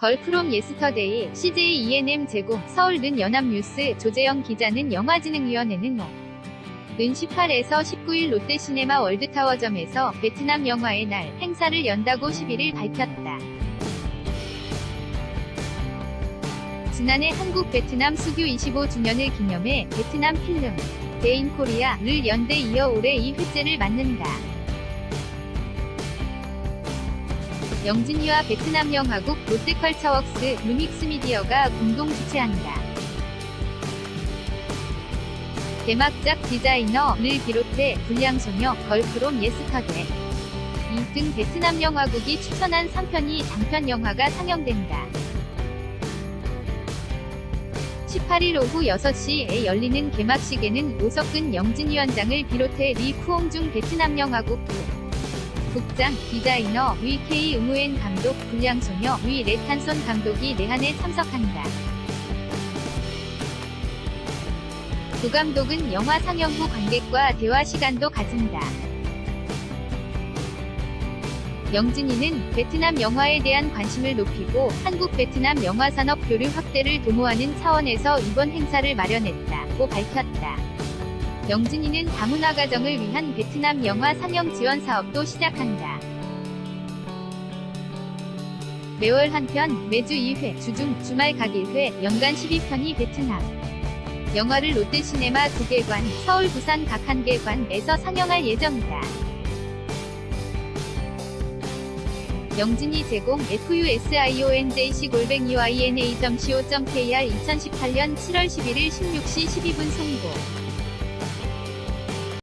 걸프롬 예스터데이, CJ ENM 제공, 서울는 연합뉴스, 조재영 기자는 영화진흥위원회는 어. 는 18에서 19일 롯데시네마 월드타워점에서 베트남 영화의 날 행사를 연다고 11일 밝혔다. 지난해 한국 베트남 수교 25주년을 기념해 베트남 필름 데인 코리아를 연대 이어 올해 2회째를 맞는다. 영진이와 베트남 영화국 롯데컬처웍스 루믹스 미디어가 공동 주최한다. 개막작 디자이너를 비롯해 불량소녀, 걸프롬 예스터데 이등 베트남 영화국이 추천한 3편이 장편 영화가 상영된다. 18일 오후 6시에 열리는 개막식에는 오석근 영진위원장을 비롯해 리 푸옹중 베트남 영화국 국장, 디자이너, 위 K 응우엔 감독, 불량소녀, 위 레탄손 감독이 내한에 참석한다. 두 감독은 영화 상영 후 관객과 대화 시간도 가진다. 영진이는 베트남 영화에 대한 관심을 높이고 한국 베트남 영화 산업 교류 확대를 도모하는 차원에서 이번 행사를 마련했다고 밝혔다. 영진이는 다문화 가정을 위한 베트남 영화 상영 지원 사업도 시작한다. 매월 한 편, 매주 2회, 주중, 주말 각 1회, 연간 12편이 베트남 영화를 롯데시네마 2개관, 서울, 부산 각 1개관에서 상영할 예정이다. 영진이 제공 FUSIONJC 골뱅이 YNA.co.kr 2018년 7월 11일 16시 12분 송고